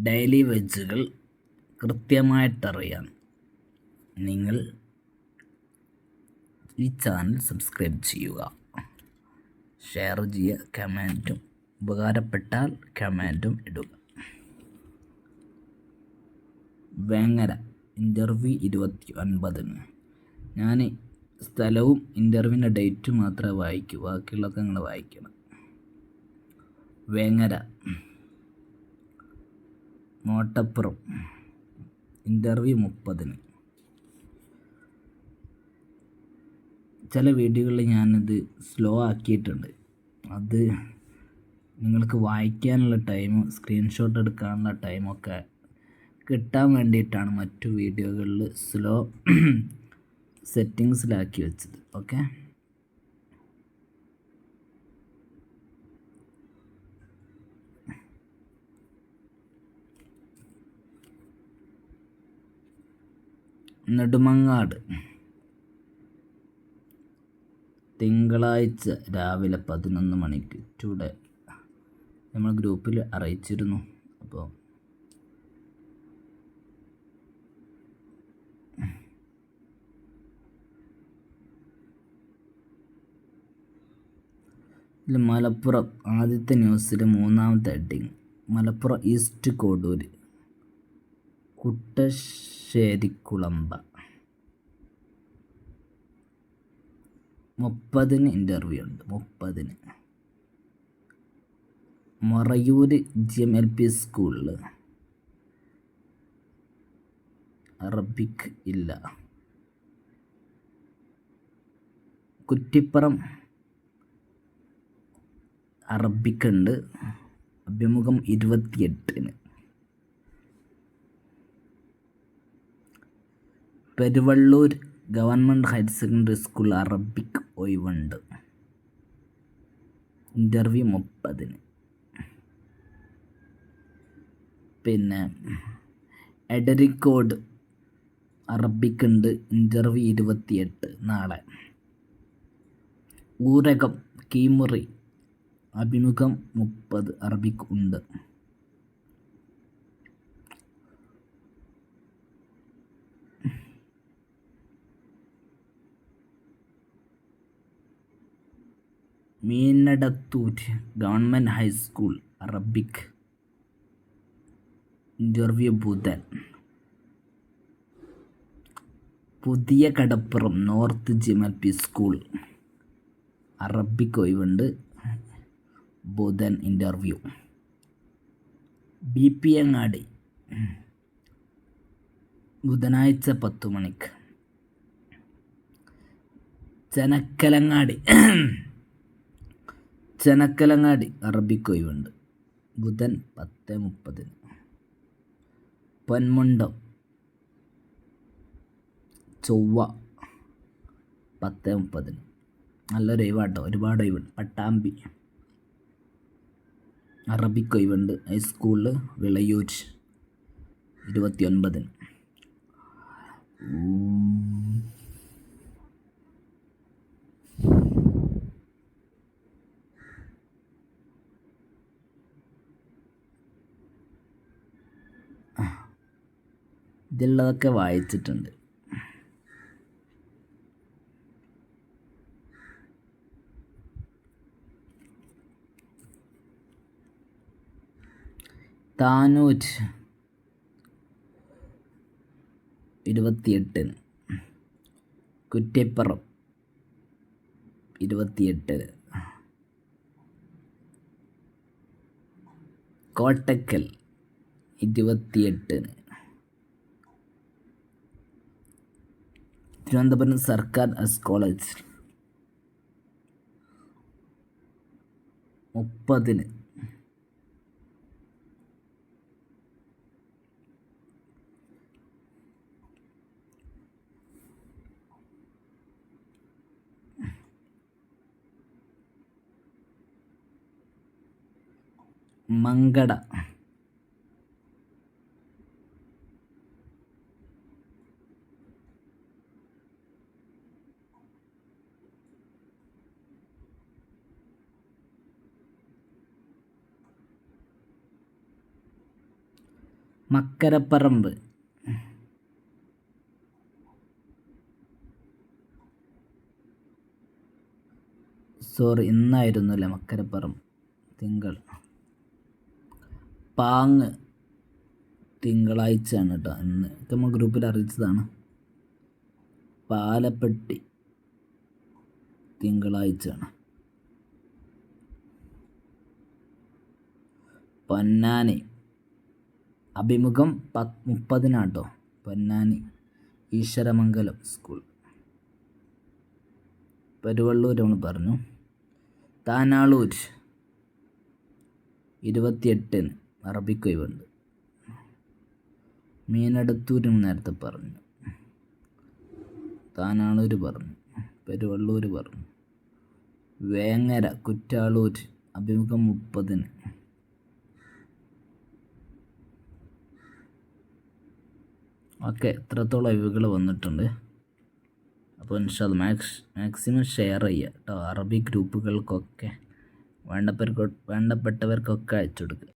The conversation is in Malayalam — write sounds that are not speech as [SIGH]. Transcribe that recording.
ഡെയിലി വെജുകൾ കൃത്യമായിട്ടറിയാൻ നിങ്ങൾ ഈ ചാനൽ സബ്സ്ക്രൈബ് ചെയ്യുക. ഷെയർ ചെയ്യുക കമന്റും ഉപകാരപ്പെട്ടാൽ കമന്റും ഇടുക. വേങ്ങര ഇന്റർവ്യൂ ഇരുപത്തി ഒൻപതിന് ഞാൻ സ്ഥലവും ഇന്റർവ്യൂവിന്റെ ഡേറ്റും മാത്രമേ വായിക്കൂ. ബാക്കിയുള്ളതൊക്കെ നിങ്ങൾ വായിക്കണം. വേങ്ങര. മോട്ടപ്പുറം ഇന്റർവ്യൂ മുപ്പതിന്. ചില വീഡിയോകളിൽ ഞാനിത് സ്ലോ ആക്കിയിട്ടുണ്ട്. അത് നിങ്ങൾക്ക് വായിക്കാനുള്ള ടൈം സ്ക്രീൻഷോട്ട് എടുക്കാനുള്ള ടൈമൊക്കെ കിട്ടാൻ വേണ്ടിയിട്ടാണ് മറ്റു വീഡിയോകളിൽ സ്ലോ സെറ്റിങ്സിലാക്കി [CLEARS THROAT] വെച്ചത്. ഓക്കെ നെടുമങ്ങാട്. തിങ്കളാഴ്ച രാവിലെ പതിനൊന്ന് മണിക്ക് ടുഡേ നമ്മൾ ഗ്രൂപ്പിൽ അറിയിച്ചിരുന്നു. അപ്പോൾ മലപ്പുറം ആദ്യത്തെ ന്യൂസിൽ മൂന്നാമത്തെ ഹെഡിങ്. മലപ്പുറം ഈസ്റ്റ് കോഡൂർ കുട്ടശ്ശേരിക്കുളമ്പ. മുപ്പതിന് ഇന്റർവ്യൂ ഉണ്ട്. മുപ്പതിന്. Marayur G M L P സ്കൂളിൽ അറബിക് ഇല്ല. കുറ്റിപ്പുറം അറബിക് ഉണ്ട്. അഭിമുഖം ഇരുപത്തിയെട്ടിന്. Peruvallur government higher secondary school Arabic ഒഴിവുണ്ട്. ഇന്റർവ്യൂ മുപ്പതിന്. പിന്നെ എഡരിക്കോഡ് അറബിക് ഉണ്ട് ഇന്റർവ്യൂ ഇരുപത്തിയെട്ട് നാളെ. ഊരകം കീമുറി അഭിമുഖം മുപ്പത് അറബിക് ഉണ്ട് Meenadathur government high school Arabic interview ബുധൻ. Puthiya Kadappuram north Jimal P school Arabic ഒഴിവുണ്ട്. ബുധൻ ഇന്റർവ്യൂ ബി പി അങ്ങാടി ബുധനാഴ്ച പത്തു മണിക്ക് ചെനക്കലങ്ങാടി. ചെനക്കലങ്ങാടി അറബിക് ഒഴിവുണ്ട് ബുധൻ പത്ത് മുപ്പതിന്. പൊന്മുണ്ടം ചൊവ്വ പത്ത് മുപ്പതിന്. നല്ലൊരു ഒഴിവാട്ടോ. ഒരുപാട് ഒഴിവുണ്ട്. പട്ടാമ്പി അറബിക് ഒഴിവുണ്ട് ഹൈസ്കൂളിൽ വിളയൂർ ഇരുപത്തി ഒൻപതിന് ഇതിലുള്ളതൊക്കെ വായിച്ചിട്ടുണ്ട്. താനൂറ്റ് ഇരുപത്തിയെട്ടിന് കുറ്റിപ്പുറം ഇരുപത്തിയെട്ടിന് കോട്ടക്കൽ ഇരുപത്തിയെട്ടിന് തിരുവനന്തപുരം സർക്കാർ കോളേജ്. മുപ്പതിന്. മങ്കട. മക്കരപ്പറമ്പ്. സോറി ഇന്നായിരുന്നല്ലേ മക്കരപ്പറമ്പ്. തിങ്കൾ. പാങ് തിങ്കളാഴ്ചയാണ് കേട്ടോ ഇന്ന്. ഇതൊക്കെ നമ്മൾ ഗ്രൂപ്പിൽ അറിയിച്ചതാണ്. പാലപ്പെട്ടി. തിങ്കളാഴ്ചയാണ്. പൊന്നാനി. അഭിമുഖം പത്ത് മുപ്പതിനാട്ടോ. പൊന്നാനി ഈശ്വരമംഗലം സ്കൂൾ. പെരുവള്ളൂർ നമ്മൾ പറഞ്ഞു. താനാളൂർ ഇരുപത്തിയെട്ടിന് അറബിക്കൊയ്വുണ്ട് മീനടത്തൂരും നേരത്തെ പറഞ്ഞു. താനാളൂർ പറഞ്ഞു പെരുവള്ളൂർ പറഞ്ഞു. വേങ്ങര കുറ്റാളൂർ അഭിമുഖം മുപ്പതിന്. ഓക്കെ ഇത്രത്തോളം അയവുകൾ വന്നിട്ടുണ്ട്. അപ്പോൾ ഇൻഷാൽ മാക്സ് മാക്സിമം ഷെയർ ചെയ്യുക കേട്ടോ. അറബി ഗ്രൂപ്പുകൾക്കൊക്കെ വേണ്ടപ്പെട്ടവർക്ക് വേണ്ടപ്പെട്ടവർക്കൊക്കെ അയച്ചു കൊടുക്കുക.